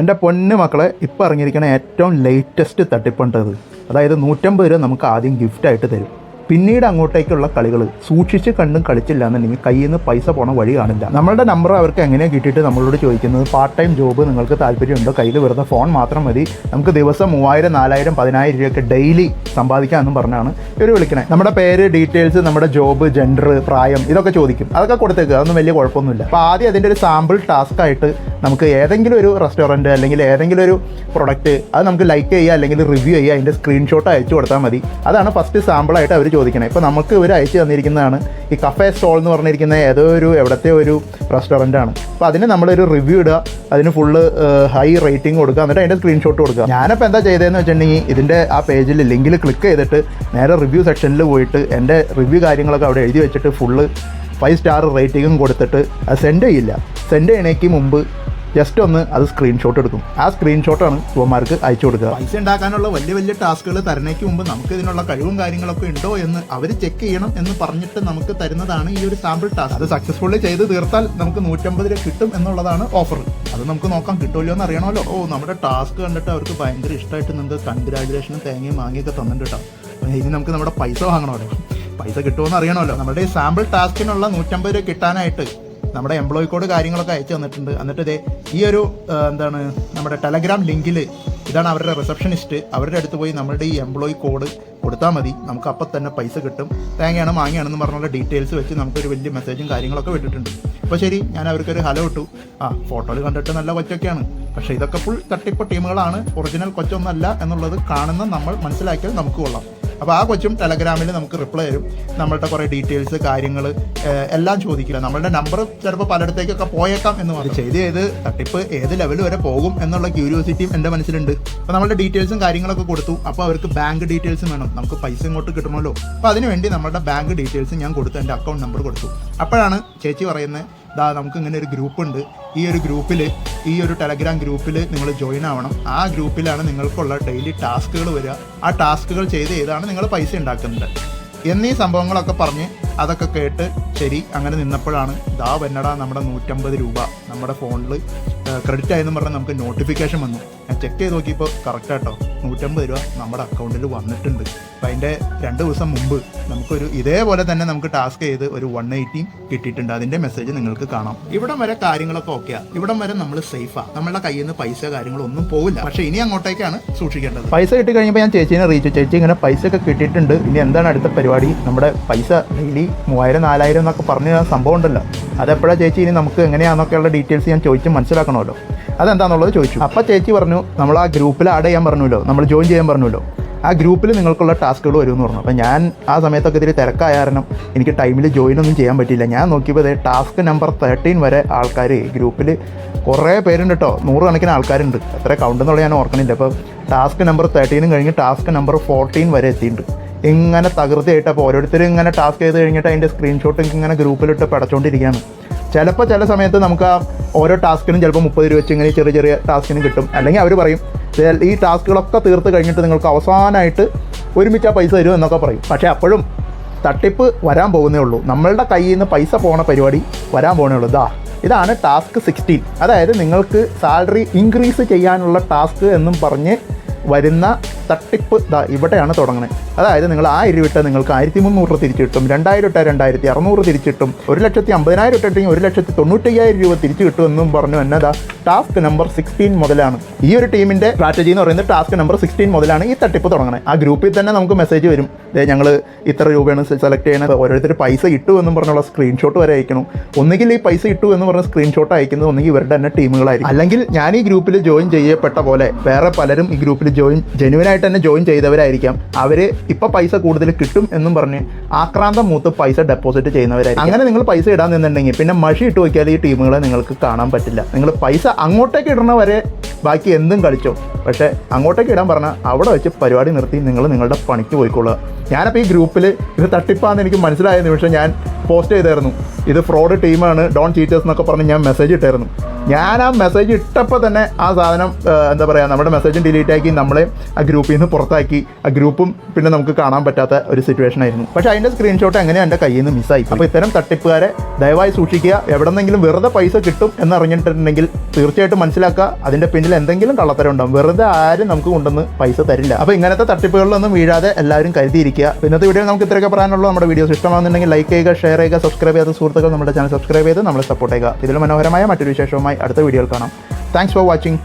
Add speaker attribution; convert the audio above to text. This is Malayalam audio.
Speaker 1: എന്റെ പൊന്ന് മക്കളെ ഇപ്പോൾ ഇറങ്ങിയിരിക്കുന്ന ഏറ്റവും ലേറ്റസ്റ്റ് തട്ടിപ്പുണ്ടത്. അതായത് നൂറ്റമ്പത് രൂപ നമുക്ക് ആദ്യം ഗിഫ്റ്റായിട്ട് തരും. പിന്നീട് അങ്ങോട്ടേക്കുള്ള കളികൾ സൂക്ഷിച്ച് കണ്ടും കളിച്ചില്ല എന്നുണ്ടെങ്കിൽ കയ്യിൽ നിന്ന് പൈസ പോണ വഴി കാണില്ല നമ്മളുടെ നമ്പർ അവർക്ക് എങ്ങനെയാണ് കിട്ടിയിട്ട് നമ്മളോട് ചോദിക്കുന്നത്? പാർട്ട് ടൈം ജോബ് നിങ്ങൾക്ക് താല്പര്യമുണ്ടോ? കയ്യിൽ വെറുതെ ഫോൺ മാത്രം മതി. നമുക്ക് ദിവസം മൂവായിരം നാലായിരം പതിനായിരം രൂപയൊക്കെ ഡെയിലി സമ്പാദിക്കാമെന്നും പറഞ്ഞാണ് ഇവർ വിളിക്കണേ. നമ്മുടെ പേര് ഡീറ്റെയിൽസ് നമ്മുടെ ജോബ് ജെൻഡർ പ്രായം ഇതൊക്കെ ചോദിക്കും. അതൊക്കെ കൊടുത്തേക്കുക അതൊന്നും വലിയ കുഴപ്പമൊന്നുമില്ല. അപ്പോൾ ആദ്യം അതിന്റെ ഒരു സാമ്പിൾ ടാസ്ക് ആയിട്ട് നമുക്ക് ഏതെങ്കിലും ഒരു റെസ്റ്റോറന്റ് അല്ലെങ്കിൽ ഏതെങ്കിലും ഒരു പ്രൊഡക്റ്റ് അത് നമുക്ക് ലൈക്ക് ചെയ്യുക അല്ലെങ്കിൽ റിവ്യൂ ചെയ്യുക അതിന്റെ സ്ക്രീൻഷോട്ട് അയച്ചു കൊടുത്താൽ മതി. അതാണ് ഫസ്റ്റ് സാമ്പിളായിട്ട് അവർ ചോദിക്കണേ. ഇപ്പോൾ നമുക്ക് ഇവർ അയച്ചു തന്നിരിക്കുന്നതാണ് ഈ കഫേ സ്റ്റോൾ എന്ന് പറഞ്ഞിരിക്കുന്ന ഏതോ ഒരു എവിടത്തെ ഒരു റെസ്റ്റോറന്റ് ആണ്. അപ്പോൾ അതിന് നമ്മളൊരു റിവ്യൂ ഇടുക അതിന് ഫുള്ള് ഹൈ റേറ്റിംഗ് കൊടുക്കുക എന്നിട്ട് അതിന്റെ സ്ക്രീൻഷോട്ട് കൊടുക്കുക. ഞാനിപ്പോൾ എന്താ ചെയ്തതെന്ന് വെച്ചിട്ടുണ്ടെങ്കിൽ ഇതിന്റെ ആ പേജിൽ ലിങ്കിൽ ക്ലിക്ക് ചെയ്തിട്ട് നേരെ റിവ്യൂ സെക്ഷനിൽ പോയിട്ട് എന്റെ റിവ്യൂ കാര്യങ്ങളൊക്കെ അവിടെ എഴുതി വെച്ചിട്ട് ഫുള്ള് ഫൈവ് സ്റ്റാർ റേറ്റിംഗും കൊടുത്തിട്ട് അത് സെൻഡ് ചെയ്യില്ല. സെൻഡ് ചെയ്യണേക്ക് മുമ്പ് ജസ്റ്റ് ഒന്ന് അത് സ്ക്രീൻഷോട്ട് എടുക്കും. ആ സ്ക്രീൻഷോട്ടാണ് യുവമാർക്ക് അയച്ചു കൊടുക്കുക. പൈസ ഉണ്ടാക്കാനുള്ള വലിയ വലിയ ടാസ്കുകൾ തരണയ്ക്ക് മുമ്പ് നമുക്ക് ഇതിനുള്ള കഴിവും കാര്യങ്ങളൊക്കെ ഉണ്ടോ എന്ന് അവർ ചെക്ക് ചെയ്യണം എന്ന് പറഞ്ഞിട്ട് നമുക്ക് തരുന്നതാണ് ഈ ഒരു സാമ്പിൾ ടാസ്ക് അത് സക്സസ്ഫുള്ളി ചെയ്ത് തീർത്താൽ നമുക്ക് നൂറ്റമ്പത് രൂപ കിട്ടും എന്നുള്ളതാണ് ഓഫർ അത് നമുക്ക് നോക്കാം കിട്ടുമല്ലോ എന്ന് അറിയണമല്ലോ. ഓ നമ്മുടെ ടാസ്ക് കണ്ടിട്ട് അവർക്ക് ഭയങ്കര ഇഷ്ടമായിട്ട് നിങ്ങൾക്ക് കൺഗ്രാജുലേഷനും തേങ്ങയും വാങ്ങിയൊക്കെ തന്നിട്ട് കേട്ടോ ഇനി നമുക്ക് നമ്മുടെ പൈസ വാങ്ങണമല്ലോ. പൈസ കിട്ടുമെന്ന് അറിയണമല്ലോ. നമ്മുടെ ഈ സാമ്പിൾ ടാസ്കിനുള്ള നൂറ്റമ്പത് രൂപ കിട്ടാനായിട്ട് നമ്മുടെ എംപ്ലോയി കോഡ് കാര്യങ്ങളൊക്കെ അയച്ചു തന്നിട്ടുണ്ട്. എന്നിട്ട് ഇതേ ഈ ഒരു എന്താണ് നമ്മുടെ ടെലഗ്രാം ലിങ്കിൽ ഇതാണ് അവരുടെ റിസപ്ഷനിസ്റ്റ് അവരുടെ അടുത്ത് പോയി നമ്മളുടെ ഈ എംപ്ലോയി കോഡ് കൊടുത്താൽ മതി. നമുക്ക് അപ്പം തന്നെ പൈസ കിട്ടും. തേങ്ങയാണ് മാങ്ങയാണെന്ന് പറഞ്ഞുള്ള ഡീറ്റെയിൽസ് വെച്ച് നമുക്കൊരു വലിയ മെസ്സേജും കാര്യങ്ങളൊക്കെ വിട്ടിട്ടുണ്ട്. അപ്പോൾ ശരി ഞാൻ അവർക്കൊരു ഹലോ ഇട്ടു. ആ ഫോട്ടോയിൽ കണ്ടിട്ട് നല്ല കൊച്ചൊക്കെയാണ്. പക്ഷേ ഇതൊക്കെ ഫുൾ തട്ടിപ്പ് ടീമുകളാണ് ഒറിജിനൽ കൊച്ചൊന്നല്ല എന്നുള്ളത് കാണുന്ന നമ്മൾ മനസ്സിലാക്കിയാൽ നമുക്ക് കൊള്ളാം. അപ്പോൾ ആ കൊച്ചും ടെലഗ്രാമിൽ നമുക്ക് റിപ്ലൈ തരും. നമ്മളുടെ കുറേ ഡീറ്റെയിൽസ് കാര്യങ്ങൾ എല്ലാം ചോദിക്കില്ല. നമ്മളുടെ നമ്പർ ചിലപ്പോൾ പലയിടത്തേക്കൊക്കെ പോയേക്കാം എന്ന് പറഞ്ഞു ചെയ്ത് ചെയ്ത് തട്ടിപ്പ് ഏത് ലെവൽ വരെ പോകും എന്നുള്ള ക്യൂരിയോസിറ്റിയും എന്റെ മനസ്സിലുണ്ട്. അപ്പോൾ നമ്മളുടെ ഡീറ്റെയിൽസും കാര്യങ്ങളൊക്കെ കൊടുത്തു. അപ്പോൾ അവർക്ക് ബാങ്ക് ഡീറ്റെയിൽസും വേണം. നമുക്ക് പൈസ ഇങ്ങോട്ട് കിട്ടണമല്ലോ. അപ്പോൾ അതിനുവേണ്ടി നമ്മളുടെ ബാങ്ക് ഡീറ്റെയിൽസ് ഞാൻ കൊടുത്തു. എന്റെ അക്കൗണ്ട് നമ്പർ കൊടുത്തു. അപ്പോഴാണ് ചേച്ചി പറയുന്നത് ദാ നമുക്ക് ഇങ്ങനെ ഒരു ഗ്രൂപ്പ് ഉണ്ട്. ഈ ഒരു ഗ്രൂപ്പിൽ ഈ ഒരു ടെലഗ്രാം ഗ്രൂപ്പിൽ നിങ്ങൾ ജോയിൻ ആവണം. ആ ഗ്രൂപ്പിലാണ് നിങ്ങൾക്കുള്ള ഡെയിലി ടാസ്കുകൾ വരിക. ആ ടാസ്കുകൾ ചെയ്ത് ചെയ്താണ് നിങ്ങൾ പൈസ ഉണ്ടാക്കുന്നത്. എന്നീ സംഭവങ്ങളൊക്കെ പറഞ്ഞ് അതൊക്കെ കേട്ട് ശരി അങ്ങനെ നിന്നപ്പോഴാണ് ദാ വന്നടാ നമ്മുടെ നൂറ്റമ്പത് രൂപ. നമ്മുടെ ഫോണിൽ ക്രെഡിറ്റ് ആയെന്ന് പറഞ്ഞാൽ നമുക്ക് നോട്ടിഫിക്കേഷൻ വന്നു. ഞാൻ ചെക്ക് ചെയ്ത് നോക്കിയപ്പോൾ കറക്റ്റ് ആട്ടോ. നൂറ്റമ്പത് രൂപ നമ്മുടെ അക്കൗണ്ടിൽ വന്നിട്ടുണ്ട്. അപ്പം അതിന്റെ രണ്ട് ദിവസം മുമ്പ് നമുക്കൊരു ഇതേപോലെ തന്നെ നമുക്ക് ടാസ്ക് ചെയ്ത് ഒരു വൺ എയ്റ്റി കിട്ടിയിട്ടുണ്ട്. അതിന്റെ മെസ്സേജ് നിങ്ങൾക്ക് കാണാം. ഇവിടം വരെ കാര്യങ്ങളൊക്കെ ഓക്കെയാണ് ഇവിടം വരെ നമ്മൾ സേഫാണ് നമ്മളുടെ കയ്യിൽ നിന്ന് പൈസ കാര്യങ്ങളൊന്നും പോവില്ല. പക്ഷേ ഇനി അങ്ങോട്ടേക്കാണ് സൂക്ഷിക്കേണ്ടത്. പൈസ കിട്ടി കഴിഞ്ഞപ്പോൾ ഞാൻ ചേച്ചീനെ റീച്ച് ചേച്ചി ഇങ്ങനെ പൈസ ഒക്കെ കിട്ടിയിട്ടുണ്ട്. ഇനി എന്താണ് അടുത്ത പരിപാടി? നമ്മുടെ പൈസ ഡെയിലി മൂവായിരം നാലായിരം എന്നൊക്കെ പറഞ്ഞ സംഭവം ഉണ്ടല്ലോ. അതെപ്പോഴാണ് ചേച്ചി ഇനി നമുക്ക് എങ്ങനെയാണെന്നൊക്കെയുള്ള ഡീറ്റെയിൽസ് ഞാൻ ചോദിച്ച് മനസ്സിലാക്കണമല്ലോ. അതെന്താണെന്നുള്ളത് ചോദിച്ചു. അപ്പോൾ ചേച്ചി പറഞ്ഞു നമ്മൾ ആ ഗ്രൂപ്പിൽ ആഡ് ചെയ്യാൻ പറഞ്ഞല്ലോ നമ്മൾ ജോയിൻ ചെയ്യാൻ പറഞ്ഞല്ലോ ആ ഗ്രൂപ്പിൽ നിങ്ങൾക്കുള്ള ടാസ്കുകൾ വരുമെന്ന് പറഞ്ഞു. അപ്പോൾ ഞാൻ ആ സമയത്തൊക്കെ ഇതിൽ തിരക്കായ കാരണം എനിക്ക് ടൈമിൽ ജോയിൻ ഒന്നും ചെയ്യാൻ പറ്റിയില്ല. ഞാൻ നോക്കിയപ്പോൾ ടാസ്ക് നമ്പർ തേർട്ടീൻ വരെ ആൾക്കാർ ഗ്രൂപ്പിൽ കുറേ പേരുണ്ട് കേട്ടോ നൂറുകണക്കിന് ആൾക്കാരുണ്ട്. അത്ര കൗണ്ട് എന്നുള്ള ഞാൻ ഓർക്കണില്ല. അപ്പോൾ ടാസ്ക് നമ്പർ തേർട്ടീനും കഴിഞ്ഞ് ടാസ്ക് നമ്പർ ഫോർട്ടീൻ വരെ എത്തിയിട്ടുണ്ട്. ഇങ്ങനെ തകൃതിയായിട്ട് അപ്പോൾ ഓരോരുത്തരും ഇങ്ങനെ ടാസ്ക് ചെയ്ത് കഴിഞ്ഞിട്ട് അതിന്റെ സ്ക്രീൻഷോട്ട് ഇങ്ങനെ ഗ്രൂപ്പിലിട്ട് പടച്ചുകൊണ്ടിരിക്കുകയാണ് ചിലപ്പോൾ ചില സമയത്ത് നമുക്ക് ആ ഓരോ ടാസ്കിനും ചിലപ്പോൾ മുപ്പത് രൂപ വെച്ച് ഇങ്ങനെ ചെറിയ ചെറിയ ടാസ്കിന് കിട്ടും. അല്ലെങ്കിൽ അവർ പറയും ഈ ടാസ്കുകളൊക്കെ തീർത്ത് കഴിഞ്ഞിട്ട് നിങ്ങൾക്ക് അവസാനമായിട്ട് ഒരുമിച്ച് ആ പൈസ തരും എന്നൊക്കെ പറയും. പക്ഷേ അപ്പോഴും തട്ടിപ്പ് വരാൻ പോകുന്നേ ഉള്ളൂ. നമ്മളുടെ കയ്യിൽ നിന്ന് പൈസ പോണ പരിപാടി വരാൻ പോകുന്നേ ഉള്ളൂ. ഇതാ ഇതാണ് ടാസ്ക് സിക്സ്റ്റീൻ അതായത് നിങ്ങൾക്ക് സാലറി ഇൻക്രീസ് ചെയ്യാനുള്ള ടാസ്ക് എന്നും പറഞ്ഞ് വരുന്ന തട്ടിപ്പ് ദാ ഇവിടെയാണ് തുടങ്ങുന്നത് അതായത് നിങ്ങൾ ആയിരം രൂപ ഇട്ടാൽ നിങ്ങൾക്ക് ആയിരത്തി മുന്നൂറ് തിരിച്ചു കിട്ടും രണ്ടായിരം ഇട്ട രണ്ടായിരത്തി അറുന്നൂറ് തിരിച്ചു കിട്ടും ഒരു ലക്ഷത്തി അമ്പതിനായിരം ഇട്ടിട്ടെങ്കിൽ ഒരു ലക്ഷത്തി തൊണ്ണൂറ്റയ്യായിരം രൂപ തിരിച്ചു കിട്ടുമെന്നും പറഞ്ഞു എന്നതാ ടാസ്ക് നമ്പർ സിക്സ്റ്റീൻ മുതലാണ്. ഈ ഒരു ടീമിന്റെ സ്ട്രാറ്റജി എന്ന് പറയുന്നത് ടാസ്ക് നമ്പർ സിക്സ്റ്റീൻ മുതലാണ് ഈ തട്ടിപ്പ് തുടങ്ങുന്നത് ആ ഗ്രൂപ്പിൽ തന്നെ നമുക്ക് മെസ്സേജ് വരും. ഞങ്ങൾ ഇത്ര രൂപയാണ് സെലക്ട് ചെയ്യണത്. ഓരോരുത്തർ പൈസ ഇട്ടു എന്നും പറഞ്ഞുള്ള സ്ക്രീൻഷോട്ട് വരെ അയക്കണം. ഒന്നുകിൽ ഈ പൈസ ഇട്ടു എന്ന് പറഞ്ഞ സ്ക്രീൻഷോട്ട് അയക്കുന്നത് ഒന്നുകിൽ ഇവരുടെ തന്നെ ടീമുകളായിരിക്കും. അല്ലെങ്കിൽ ഞാൻ ഈ ഗ്രൂപ്പിൽ ജോയിൻ ചെയ്യപ്പെട്ട പോലെ വേറെ പലരും ഈ ഗ്രൂപ്പിൽ ജോയിൻ ജെനുവിനായിട്ട് തന്നെ ജോയിൻ ചെയ്തവരായിരിക്കാം. അവർ ഇപ്പം പൈസ കൂടുതൽ കിട്ടും എന്നും പറഞ്ഞ് ആക്രാന്തം മൂത്ത് പൈസ ഡെപ്പോസിറ്റ് ചെയ്യുന്നവരായിരിക്കും. അങ്ങനെ നിങ്ങൾ പൈസ ഇടാൻ നിന്നുണ്ടെങ്കിൽ പിന്നെ മഷി ഇട്ട് നോക്കിയാൽ ഈ ടീമുകളെ നിങ്ങൾക്ക് കാണാൻ പറ്റില്ല. നിങ്ങൾ പൈസ അങ്ങോട്ടേക്ക് ഇടണ വരെ ബാക്കി എന്തും കളിച്ചോ. പക്ഷേ അങ്ങോട്ടേക്ക് ഇടാൻ പറഞ്ഞാൽ അവിടെ വെച്ച് പരിപാടി നിർത്തി നിങ്ങൾ നിങ്ങളുടെ പണിക്ക് പോയിക്കൊള്ളുക ഞാനപ്പോൾ ഈ ഗ്രൂപ്പിൽ ഇത് തട്ടിപ്പാന്ന് എനിക്ക് മനസ്സിലായ നിമിഷം ഞാൻ പോസ്റ്റ് ചെയ്തായിരുന്നു. ഇത് ഫ്രോഡ് ടീമാണ് ഡോൺ ചീറ്റേഴ്സ് എന്നൊക്കെ പറഞ്ഞ് ഞാൻ മെസ്സേജ് ഇട്ടായിരുന്നു. ഞാൻ ആ മെസ്സേജ് ഇട്ടപ്പോൾ തന്നെ ആ സാധനം എന്താ പറയുക നമ്മുടെ മെസ്സേജും ഡിലീറ്റ് ആക്കി നമ്മളെ ആ ഗ്രൂപ്പിൽ നിന്ന് പുറത്താക്കി. ആ ഗ്രൂപ്പും പിന്നെ നമുക്ക് കാണാൻ പറ്റാത്ത ഒരു സിറ്റുവേഷൻ ആയിരുന്നു. പക്ഷേ അതിന്റെ സ്ക്രീൻഷോട്ട് എങ്ങനെയാണ് എന്റെ കയ്യിൽ നിന്ന് മിസ്സായി അപ്പോൾ ഇത്തരം തട്ടിപ്പുകാരെ ദയവായി സൂക്ഷിക്കുക. എവിടെന്നെങ്കിലും വെറുതെ പൈസ കിട്ടും എന്നറിഞ്ഞിട്ടുണ്ടെങ്കിൽ തീർച്ചയായിട്ടും മനസ്സിലാക്കുക. അതിന്റെ പിന്നിൽ എന്തെങ്കിലും കള്ളത്തരം ഉണ്ടാവും. വെറുതെ ആരും നമുക്ക് കൊണ്ടുവന്ന് പൈസ തരില്ല. അപ്പോൾ ഇങ്ങനത്തെ തട്ടിപ്പുകളിലൊന്നും വീഴാതെ എല്ലാവരും കരുതിയിരിക്കുക. ഇന്നത്തെ വീഡിയോ നമുക്ക് ഇത്രയൊക്കെ പറയാനുള്ളൂ. നമ്മുടെ വീഡിയോസ് ഇഷ്ടമാണെന്നുണ്ടെങ്കിൽ ലൈക്ക് ചെയ്യുക ഷെയർ ചെയ്യുക സബ്സ്ക്രൈബ് ചെയ്യാത്ത സുഹൃത്തുക്കൾ നമ്മുടെ ചാനൽ സബ്സ്ക്രൈബ് ചെയ്ത് നമ്മളെ സപ്പോർട്ട് ചെയ്യുക. ഇതിൽ മനോഹരമായ മറ്റൊരു വിശേഷവുമായി അടുത്ത വീഡിയോയിൽ കാണാം. Thanks for watching